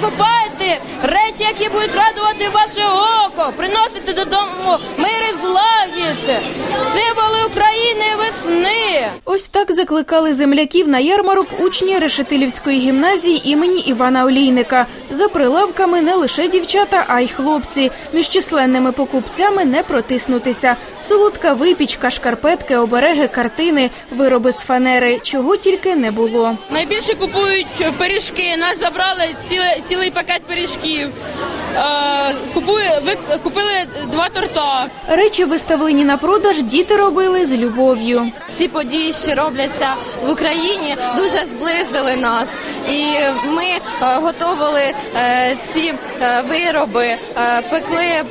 купайте речі, які будуть радувати ваше око, приносити додому мир і злагід, символи України весни. Ось так закликали земляків на ярмарок учні Решетилівської гімназії імені Івана Олійника. За прилавками не лише дівчата, а й хлопці. Між численними покупцями не протиснутися. Солодка випічка, шкарпетки, обереги, картини, вироби з фанери, чого тільки не було. Найбільше купують пиріжки. Нас забрали цілий, цілий пакет пиріжків. Е, купує, ви, купили два торта. Речі, виставлені на продаж, діти робили з любов'ю. Ці події, що робляться в Україні, дуже зблизили нас. І ми е, готували е, ці е, вироби, пекли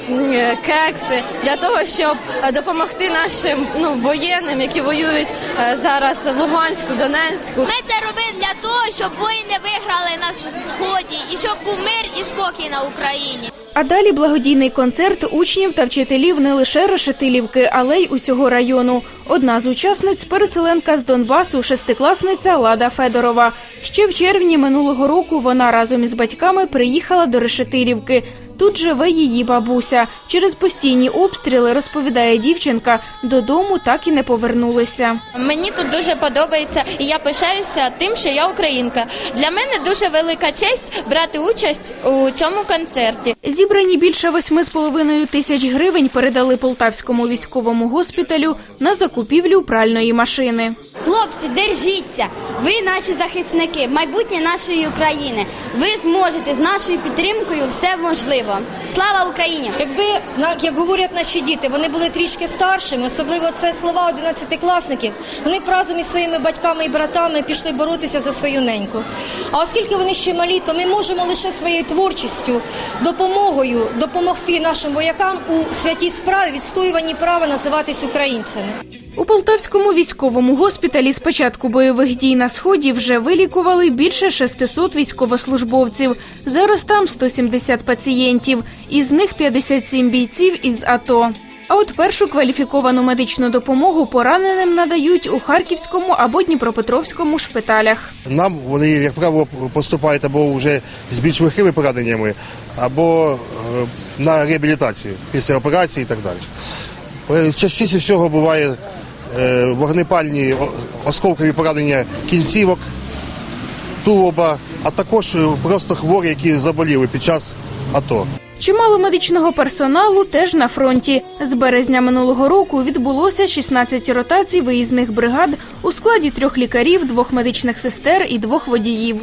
кекси для того, щоб допомогти нашим ну, воєнним, які воюють зараз в Луганську, Донецьку. Ми це робили для того, щоб воїни виграли на сході і щоб був мир і спокій на Україні. А далі благодійний концерт учнів та вчителів не лише Решетилівки, але й усього району. Одна з учасниць переселенка з Донбасу, шестикласниця Лада Федорова. Ще в червні минулого року вона разом із батьками приїхала до Решетилівки. Тут живе її бабуся. Через постійні обстріли, розповідає дівчинка, додому так і не повернулися. Мені тут дуже подобається, і я пишаюся тим, що я українка. Для мене дуже велика честь брати участь у цьому концерті. Зібрані більше восьми з половиною тисяч гривень передали Полтавському військовому госпіталю на закупівлю пральної машини. Хлопці, держіться! Ви наші захисники, майбутнє нашої України. Ви зможете з нашою підтримкою все можливо. Слава Україні! Якби на- як говорять наші діти, вони були трішки старшими, особливо це слова 11-класників, вони б разом із своїми батьками і братами пішли боротися за свою неньку. А оскільки вони ще малі, то ми можемо лише своєю творчістю, допомогою допомогти нашим воякам у святій справі відстоюванні права називатись українцями. У Полтавському військовому госпіталі з початку бойових дій на сході вже вилікували більше 600 військовослужбовців. Зараз там 170 пацієнтів, із них 57 бійців із АТО. А от першу кваліфіковану медичну допомогу пораненим надають у Харківському або Дніпропетровському шпиталях. Нам вони, як правило, поступають або вже з більш легкими пораненнями, або е, на реабілітацію після операції і так далі. Е, Частіше всього буває е, вогнепальні осколкові поранення кінцівок, тулуба, а також е, просто хворі, які заболіли під час АТО. Чимало медичного персоналу теж на фронті. З березня минулого року відбулося 16 ротацій виїзних бригад у складі трьох лікарів, двох медичних сестер і двох водіїв.